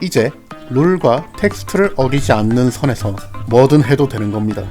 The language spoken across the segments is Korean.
이제 룰과 텍스트를 어기지 않는 선에서 뭐든 해도 되는 겁니다.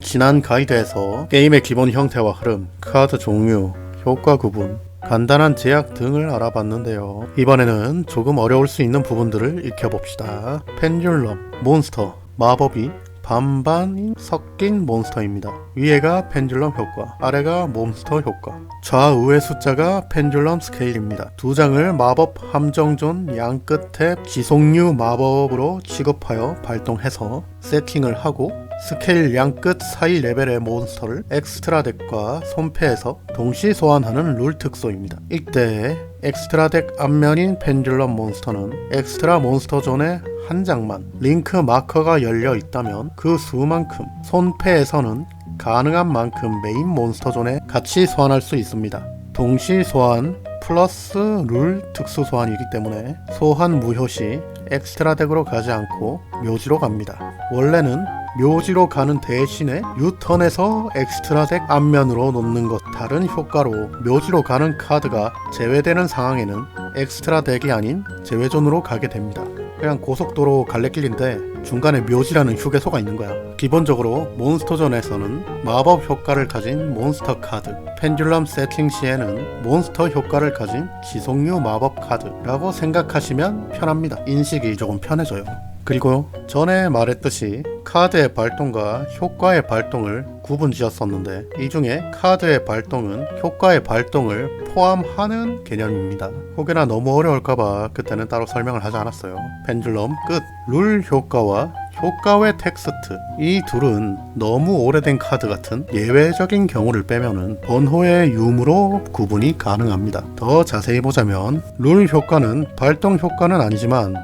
지난 가이드에서 게임의 기본 형태와 흐름, 카드 종류, 효과 구분, 간단한 제약 등을 알아봤는데요. 이번에는 조금 어려울 수 있는 부분들을 익혀봅시다. 펜듈럼, 몬스터, 마법이 반반 섞인 몬스터입니다. 위에가 펜듈럼 효과, 아래가 몬스터 효과. 좌우의 숫자가 펜듈럼 스케일입니다. 두 장을 마법 함정존 양 끝에 지속류 마법으로 취급하여 발동해서 세팅을 하고 스케일 양 끝 사이 레벨의 몬스터를 엑스트라 덱과 손패에서 동시 소환하는 룰 특소입니다. 이때 엑스트라 덱 앞면인 펜듈럼 몬스터는 엑스트라 몬스터 존의 한 장만 링크 마커가 열려 있다면 그 수만큼 손패에서는 가능한 만큼 메인 몬스터 존에 같이 소환할 수 있습니다. 동시 소환 플러스 룰 특수 소환이기 때문에 소환 무효 시 엑스트라 덱으로 가지 않고 묘지로 갑니다. 원래는 묘지로 가는 대신에 유턴에서 엑스트라 덱 앞면으로 놓는 것 다른 효과로 묘지로 가는 카드가 제외되는 상황에는 엑스트라 덱이 아닌 제외존으로 가게 됩니다. 그냥 고속도로 갈래길인데 중간에 묘지라는 휴게소가 있는 거야. 기본적으로 몬스터존에서는 마법 효과를 가진 몬스터 카드, 펜듈럼 세팅 시에는 몬스터 효과를 가진 지속류 마법 카드라고 생각하시면 편합니다. 인식이 조금 편해져요. 그리고 전에 말했듯이 카드의 발동과 효과의 발동을 구분 지었었는데 이 중에 카드의 발동은 효과의 발동을 포함하는 개념입니다. 혹여나 너무 어려울까봐 그때는 따로 설명을 하지 않았어요. 펜듈럼 끝. 룰 효과와 효과 외 텍스트 이 둘은 너무 오래된 카드 같은 예외적인 경우를 빼면은 번호의 유무로 구분이 가능합니다. 더 자세히 보자면 룰 효과는 발동 효과는 아니지만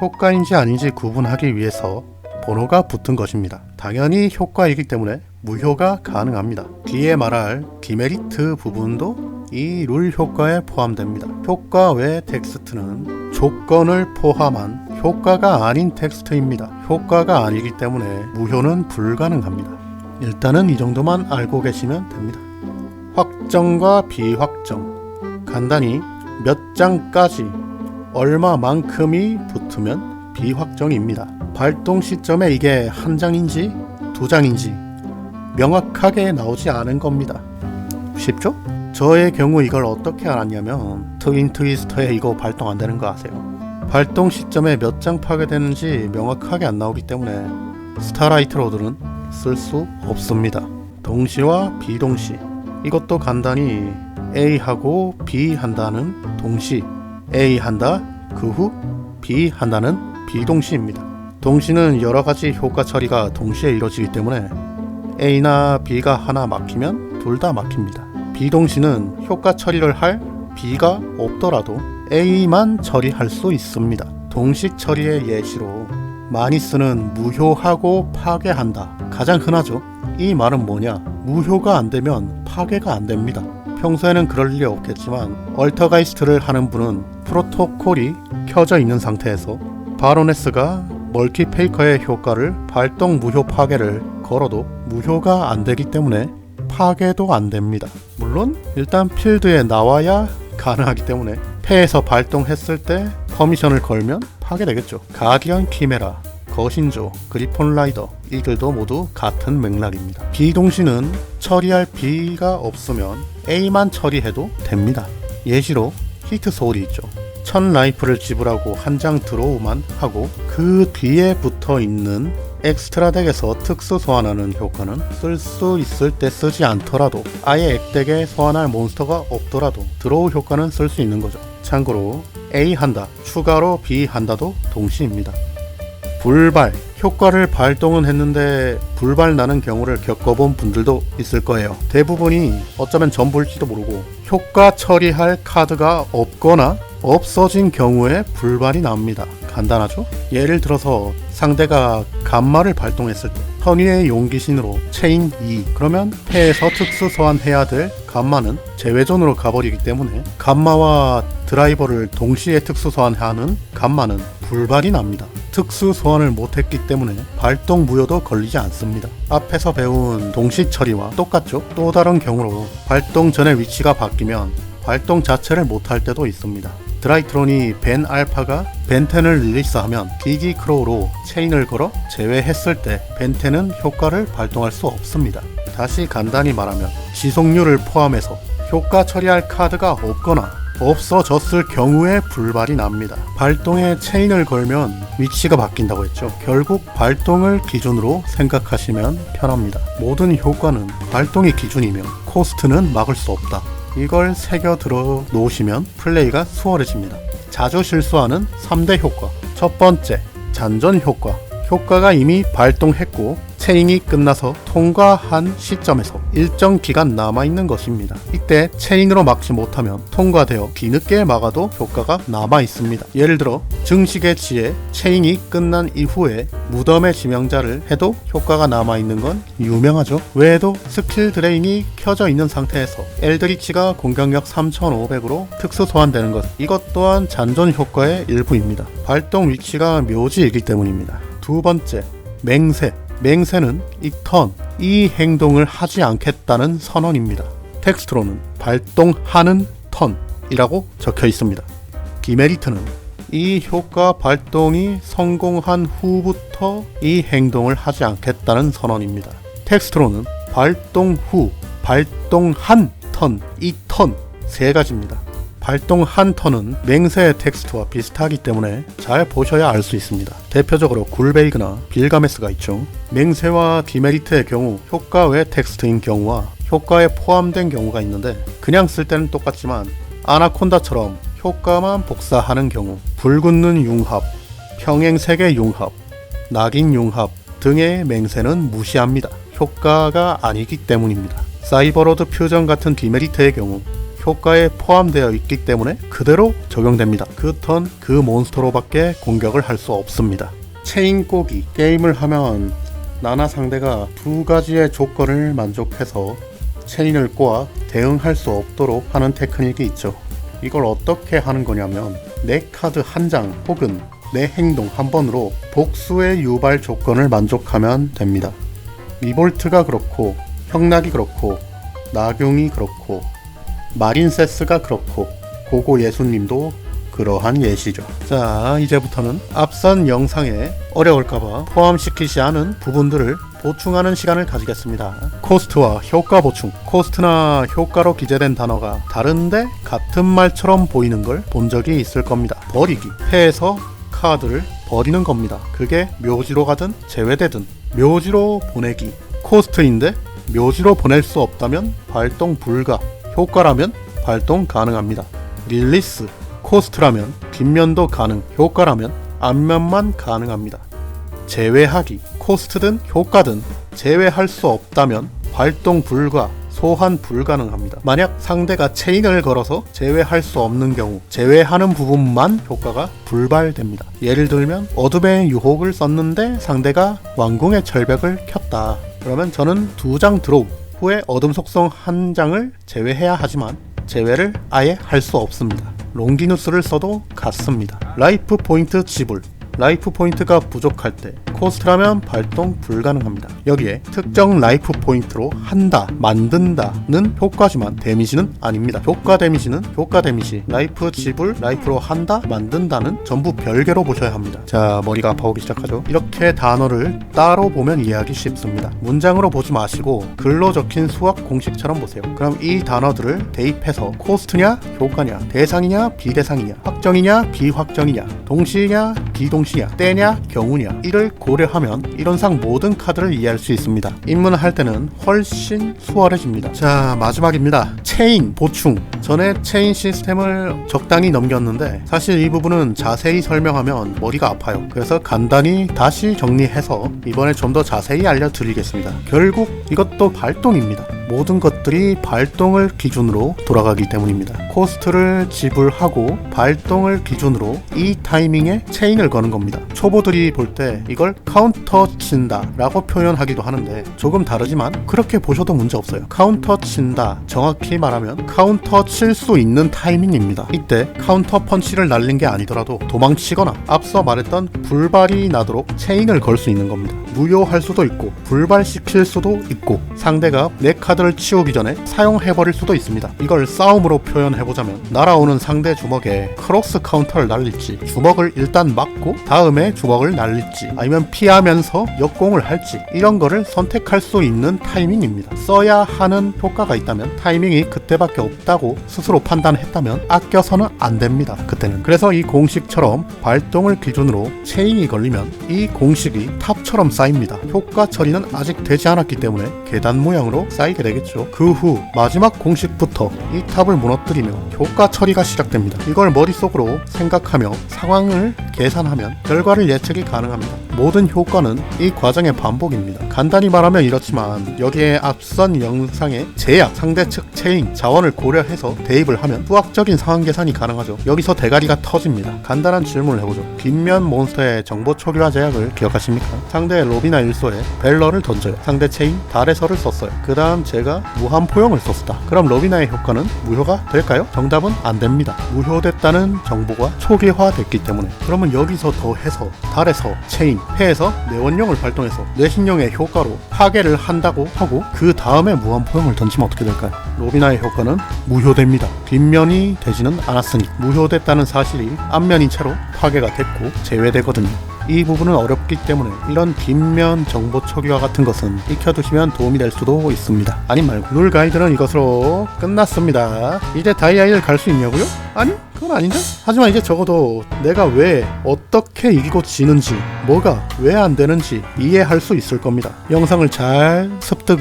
효과인지 아닌지 구분하기 위해서 번호가 붙은 것입니다. 당연히 효과이기 때문에 무효가 가능합니다. 뒤에 말할 디메리트 부분도 이 룰 효과에 포함됩니다. 효과 외 텍스트는 조건을 포함한 효과가 아닌 텍스트입니다. 효과가 아니기 때문에 무효는 불가능합니다. 일단은 이 정도만 알고 계시면 됩니다. 확정과 비확정. 간단히 몇 장까지 얼마만큼이 붙으면 비확정입니다. 발동 시점에 이게 한 장인지 두 장인지 명확하게 나오지 않은 겁니다. 쉽죠? 저의 경우 이걸 어떻게 알았냐면 트윈 트위스터에 이거 발동 안 되는 거 아세요? 발동 시점에 몇 장 파괴되는지 명확하게 안 나오기 때문에 스타라이트 로드는 쓸 수 없습니다. 동시와 비동시 이것도 간단히 A하고 B 한다는 동시 A 한다 그 후 B 한다는 비동시입니다. 동시는 여러 가지 효과 처리가 동시에 이루어지기 때문에 A나 B가 하나 막히면 둘 다 막힙니다. 비동시는 효과 처리를 할 B가 없더라도 A만 처리할 수 있습니다. 동식 처리의 예시로 많이 쓰는 무효하고 파괴한다. 가장 흔하죠. 이 말은 뭐냐? 무효가 안 되면 파괴가 안 됩니다. 평소에는 그럴 일이 없겠지만 얼터가이스트를 하는 분은 프로토콜이 켜져 있는 상태에서 바로네스가 멀티페이커의 효과를 발동 무효 파괴를 걸어도 무효가 안 되기 때문에 파괴도 안 됩니다. 물론 일단 필드에 나와야 가능하기 때문에 패에서 발동했을 때 퍼미션을 걸면 파괴되겠죠. 가디언 키메라, 거신조, 그리폰 라이더 이들도 모두 같은 맥락입니다. 비동시는 처리할 B가 없으면 A만 처리해도 됩니다. 예시로 히트 소울이 있죠. 천 라이프를 지불하고 한 장 드로우만 하고 그 뒤에 붙어 있는 엑스트라 덱에서 특수 소환하는 효과는 쓸 수 있을 때 쓰지 않더라도 아예 액덱에 소환할 몬스터가 없더라도 드로우 효과는 쓸 수 있는 거죠. 참고로 A 한다, 추가로 B 한다도 동시입니다. 불발 효과를 발동은 했는데 불발 나는 경우를 겪어본 분들도 있을 거예요. 대부분이 어쩌면 전부일지도 모르고 효과 처리할 카드가 없거나 없어진 경우에 불발이 나옵니다. 간단하죠? 예를 들어서 상대가 감마를 발동했을 때 선의의 용기신으로 체인 2 그러면 패에서 특수 소환해야 될 감마는 제외존으로 가버리기 때문에 감마와 드라이버를 동시에 특수 소환하는 감마는 불발이 납니다. 특수 소환을 못했기 때문에 발동 무효도 걸리지 않습니다. 앞에서 배운 동시 처리와 똑같죠? 또 다른 경우로 발동 전의 위치가 바뀌면 발동 자체를 못할 때도 있습니다. 드라이트론이 벤 알파가 벤텐을 릴리스하면 기기 크로우로 체인을 걸어 제외했을 때 벤텐은 효과를 발동할 수 없습니다. 다시 간단히 말하면 지속률을 포함해서 효과 처리할 카드가 없거나 없어졌을 경우에 불발이 납니다. 발동에 체인을 걸면 위치가 바뀐다고 했죠. 결국 발동을 기준으로 생각하시면 편합니다. 모든 효과는 발동이 기준이면 코스트는 막을 수 없다. 이걸 새겨 들어 놓으시면 플레이가 수월해집니다. 자주 실수하는 3대 효과. 첫 번째, 잔전 효과. 효과가 이미 발동했고 체인이 끝나서 통과한 시점에서 일정 기간 남아있는 것입니다. 이때 체인으로 막지 못하면 통과되어 뒤늦게 막아도 효과가 남아있습니다. 예를 들어 증식의 지에 체인이 끝난 이후에 무덤의 지명자를 해도 효과가 남아있는 건 유명하죠. 외에도 스킬 드레인이 켜져 있는 상태에서 엘드리치가 공격력 3500으로 특수 소환되는 것 이것 또한 잔존 효과의 일부입니다. 발동 위치가 묘지이기 때문입니다. 두 번째, 맹세. 맹세는 이 턴, 이 행동을 하지 않겠다는 선언입니다. 텍스트로는 발동하는 턴이라고 적혀 있습니다. 디메리트는 이 효과 발동이 성공한 후부터 이 행동을 하지 않겠다는 선언입니다. 텍스트로는 발동 후, 발동한 턴, 이 턴 세 가지입니다. 발동 한 턴은 맹세의 텍스트와 비슷하기 때문에 잘 보셔야 알 수 있습니다. 대표적으로 굴베이그나 빌가메스가 있죠. 맹세와 디메리트의 경우 효과 외 텍스트인 경우와 효과에 포함된 경우가 있는데 그냥 쓸 때는 똑같지만 아나콘다처럼 효과만 복사하는 경우 불붙는 융합, 평행세계 융합, 낙인 융합 등의 맹세는 무시합니다. 효과가 아니기 때문입니다. 사이버로드 퓨전 같은 디메리트의 경우 효과에 포함되어 있기 때문에 그대로 적용됩니다. 그 턴 그 몬스터로밖에 공격을 할 수 없습니다. 체인 꼬기 게임을 하면 나나 상대가 두 가지의 조건을 만족해서 체인을 꼬아 대응할 수 없도록 하는 테크닉이 있죠. 이걸 어떻게 하는 거냐면 내 카드 한 장 혹은 내 행동 한 번으로 복수의 유발 조건을 만족하면 됩니다. 리볼트가 그렇고 형락이 그렇고 나경이 그렇고 마린세스가 그렇고 고고 예수님도 그러한 예시죠. 자, 이제부터는 앞선 영상에 어려울까봐 포함시키지 않은 부분들을 보충하는 시간을 가지겠습니다. 코스트와 효과 보충. 코스트나 효과로 기재된 단어가 다른데 같은 말처럼 보이는 걸 본 적이 있을 겁니다. 버리기. 패에서 카드를 버리는 겁니다. 그게 묘지로 가든 제외되든 묘지로 보내기. 코스트인데 묘지로 보낼 수 없다면 발동 불가. 효과라면 발동 가능합니다. 릴리스, 코스트라면 뒷면도 가능, 효과라면 앞면만 가능합니다. 제외하기, 코스트든 효과든 제외할 수 없다면 발동 불가, 소환 불가능합니다. 만약 상대가 체인을 걸어서 제외할 수 없는 경우 제외하는 부분만 효과가 불발됩니다. 예를 들면 어둠의 유혹을 썼는데 상대가 왕궁의 절벽을 켰다. 그러면 저는 두 장 드로우 후에 어둠 속성 한 장을 제외해야 하지만 제외를 아예 할 수 없습니다. 롱기누스를 써도 같습니다. 라이프 포인트 지불 라이프 포인트가 부족할 때 코스트라면 발동 불가능합니다. 여기에 특정 라이프 포인트로 한다, 만든다는 효과지만 데미지는 아닙니다. 효과 데미지는 효과 데미지, 라이프 지불, 라이프로 한다, 만든다는 전부 별개로 보셔야 합니다. 자, 머리가 아파오기 시작하죠. 이렇게 단어를 따로 보면 이해하기 쉽습니다. 문장으로 보지 마시고 글로 적힌 수학 공식처럼 보세요. 그럼 이 단어들을 대입해서 코스트냐, 효과냐, 대상이냐, 비대상이냐, 확정이냐, 비확정이냐, 동시냐, 비동 시냐, 때냐, 경우냐 이를 고려하면 이론상 모든 카드를 이해할 수 있습니다. 입문할 때는 훨씬 수월해집니다. 자 마지막입니다. 체인 보충. 전에 체인 시스템을 적당히 넘겼는데 사실 이 부분은 자세히 설명하면 머리가 아파요. 그래서 간단히 다시 정리해서 이번에 좀 더 자세히 알려드리겠습니다. 결국 이것도 발동입니다. 모든 것들이 발동을 기준으로 돌아가기 때문입니다. 코스트를 지불하고 발동을 기준으로 이 타이밍에 체인을 거는 겁니다. 초보들이 볼 때 이걸 카운터 친다 라고 표현하기도 하는데 조금 다르지만 그렇게 보셔도 문제 없어요. 카운터 친다 정확히 말하면 카운터 칠 수 있는 타이밍입니다. 이때 카운터 펀치를 날린 게 아니더라도 도망치거나 앞서 말했던 불발이 나도록 체인을 걸 수 있는 겁니다. 무효할 수도 있고 불발시킬 수도 있고 상대가 내 카드를 치우기 전에 사용해버릴 수도 있습니다. 이걸 싸움으로 표현해보자면 날아오는 상대 주먹에 크로스 카운터를 날릴지 주먹을 일단 맞고 다음에 주먹을 날릴지 아니면 피하면서 역공을 할지 이런 거를 선택할 수 있는 타이밍입니다. 써야 하는 효과가 있다면 타이밍이 그때밖에 없다고 스스로 판단했다면 아껴서는 안 됩니다. 그때는 그래서 이 공식처럼 발동을 기준으로 체인이 걸리면 이 공식이 탑처럼 쌓 입니다. 효과 처리는 아직 되지 않았기 때문에 계단 모양으로 쌓이게 되겠죠. 그 후 마지막 공식부터 이 탑을 무너뜨리면 효과 처리가 시작됩니다. 이걸 머릿속으로 생각하며 상황을 계산하면 결과를 예측이 가능합니다. 모든 효과는 이 과정의 반복입니다. 간단히 말하면 이렇지만 여기에 앞선 영상의 제약, 상대 측 체인, 자원을 고려해서 대입을 하면 수학적인 상황 계산이 가능하죠. 여기서 대가리가 터집니다. 간단한 질문을 해보죠. 뒷면 몬스터의 정보 초기화 제약을 기억하십니까? 상대 로비나 일소에 벨러를 던져요. 상대 체인, 달에서를 썼어요. 그 다음 제가 무한 포용을 썼다. 그럼 로비나의 효과는 무효가 될까요? 정답은 안 됩니다. 무효됐다는 정보가 초기화됐기 때문에. 그러면 여기서 더 해서 달에서 체인, 폐에서 내원용을 발동해서 뇌신용의 효과로 파괴를 한다고 하고 그 다음에 무한 포용을 던지면 어떻게 될까요? 로비나의 효과는 무효됩니다. 뒷면이 되지는 않았으니 무효됐다는 사실이 앞면인 채로 파괴가 됐고 제외되거든요. 이 부분은 어렵기 때문에 이런 뒷면 정보 초기화 같은 것은 익혀두시면 도움이 될 수도 있습니다. 아님 말고 룰 가이드는 이것으로 끝났습니다. 이제 다이아이를 갈수 있냐고요? 아니 그건 아닌데? 하지만 이제 적어도 내가 왜 어떻게 이기고 지는지 뭐가 왜 안 되는지 이해할 수 있을 겁니다. 영상을 잘 습득을